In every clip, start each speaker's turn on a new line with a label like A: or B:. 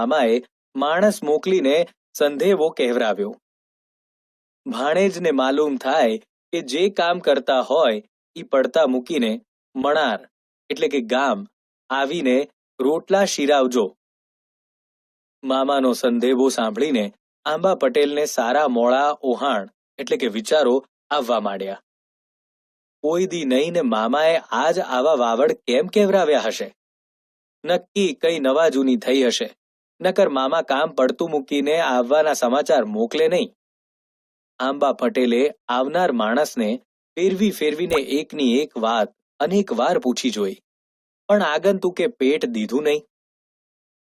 A: મામાએ માણસ મોકલીને સંધેવો કહેવરાવ્યો. ભાણેજને માલુમ થાય કે જે કામ કરતા હોય એ પડતા મૂકીને મણાર, એટલે કે ગામ, આવીને રોટલા શીરાવજો. મામાનો સંદેવો સાંભળીને આંબા પટેલને સારા મોળા ઓહાણ, એટલે કે વિચારો આવવા માંડ્યા. કોઈ દી નહીં ને મામાએ આજ આવા વાવડ કેમ કેવરાવ્યા હશે? નક્કી કઈ નવા જૂની થઈ હશે. નકર મામા કામ પડતું મૂકીને આવવાના સમાચાર મોકલે નહીં. આંબા પટેલે આવનાર માણસને ફેરવી ફેરવીને એકની એક વાત અનેક વાર પૂછી જોઈ. પણ આગંતુકે પેટ દીધું નહીં.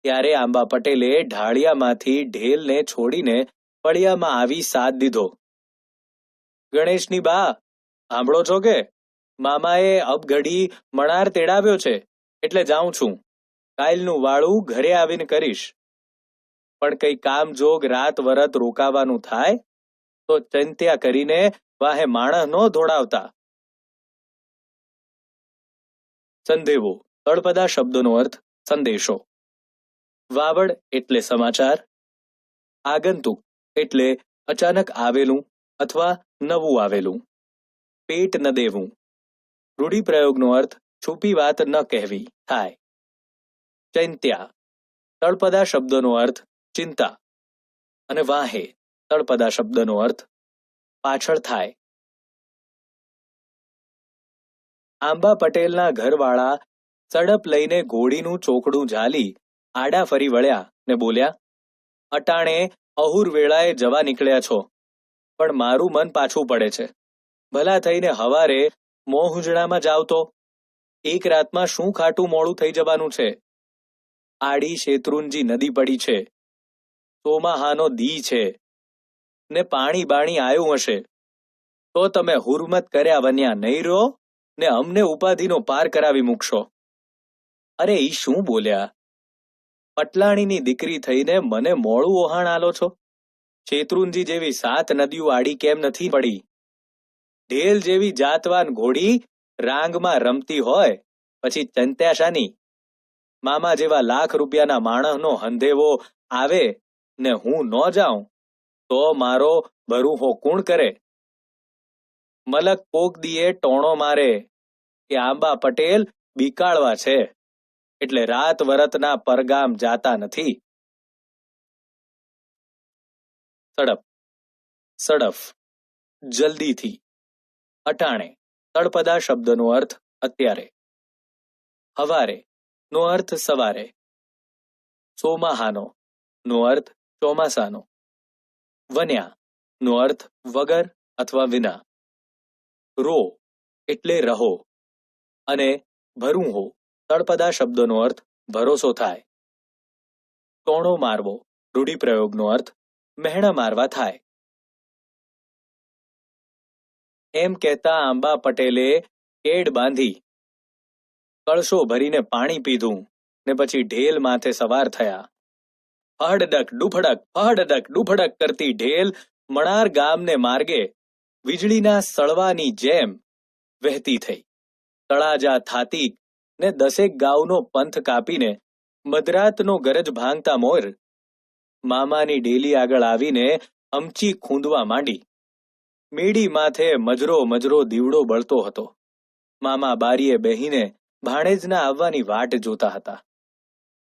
A: ત્યારે આંબા પટેલે ઢાળિયામાંથી ઢેલને છોડીને ફળિયામાં આવી સાથ દીધો. ગણેશની બા, સાંભળો છો કે? મામાએ અબઘડી મણાર તેડાવ્યો છે, એટલે જાઉં છું. કાયલનું વાળું ઘરે આવીને કરીશ. પણ કઈ કામ જોગ રાત વરત રોકાવાનું થાય? તો ચિંત્યા કરીને વાહે માણસ નો ધોળાવતા. સંદેવો તળપદા શબ્દનો અર્થ સંદેશો. વાવડ એટલે સમાચાર. આગંતુક એટલે અચાનક આવેલું અથવા નવું આવેલું. પેટ ન દેવું. રૂઢિપ્રયોગનો અર્થ છુપી વાત ન કહેવી, થાય. ચૈત્યા તળપદા શબ્દોનો અર્થ ચિંતા અને વાહે, તળપદા શબ્દનો અર્થ પાછળ થાય. આંબા પટેલના ઘરવાળા સડપ લઈને ઘોડીનું ચોકડું ઝાલી આડા ફરી વળ્યા ને બોલ્યા, અટાણે અહુર વેળાએ જવા નીકળ્યા છો, પણ મારું મન પાછું પડે છે. ભલા થઈને હવારે મોહુંજણામાં જાવ તો? એક રાતમાં શું ખાટું મોડું થઈ જવાનું છે? આડી શેત્રુંજી નદી પડી છે. સોમાહાનો દી છે ને પાણી બાણી આવ્યું હશે. તો તમે હુરમત કર્યા વન્યા નહીં રહો ને અમને ઉપાધિનો પાર કરાવી મૂકશો. અરે ઈ શું બોલ્યા? પટલાણીની દીકરી થઈને મને મોડું ઓહાણ આલો છો. શેત્રુંજી જેવી સાત નદીઓ આડી કેમ નથી પડી? ઢેલ જેવી જાતવાન ઘોડી રાંગમાં રમતી હોય પછી ચંત્યાશાની. મામા જેવા લાખ રૂપિયાના માણસનો હંધેવો આવે ને હું ન જાઉં, તો મારો ભરૂહો કુણ કરે? મલક કોક દીએ ટોણો મારે કે આંબા પટેલ બીકાળવા છે, એટલે રાત વરતના પરગામ જાતા નથી. સડપ સડફ, જલ્દીથી, અટાણે, તળપદા શબ્દનો અર્થ અત્યારે. હવારે, નો અર્થ સવારે. સોમાહાનો, નો અર્થ ચોમાસાનો. વન્યા નો અર્થ વગર અથવા વિના. રો એટલે રહો અને ભરું હો. તળપદા શબ્દનો અર્થ ભરોસો થાય. ટોણો મારવો રૂઢિપ્રયોગનો અર્થ મહેણા મારવા થાય. એમ કહેતા આંબા પટેલે કેડ બાંધી. કળશો ભરીને પાણી પીધું ને પછી ઢેલ માથે સવાર થયા. ફહડડક ડુફડક ફહડડક ડુફડક કરતી ઢેલ મણાર ગામને માર્ગે વીજળીના સળવાની જેમ વહેતી થઈ. તળાજા થાતી ને દસેક ગાઉનો પંથ કાપીને મધરાતનો ગરજ ભાંગતા મોર મામાની ડેલી આગળ આવીને અમચી ખૂંદવા માંડી. મેડી માથે મજરો મજરો દીવડો બળતો હતો. મામા બારીએ બેહીને ભાણેજના આવવાની વાટ જોતા હતા.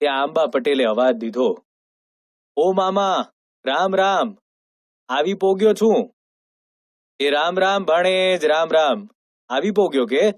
A: ત્યાં આંબા પટેલે અવાજ દીધો ઓ મામા, રામ રામ. આવી પોગ્યો છું. એ રામ રામ ભાણેજ રામ રામ. આવી પોગ્યો કે?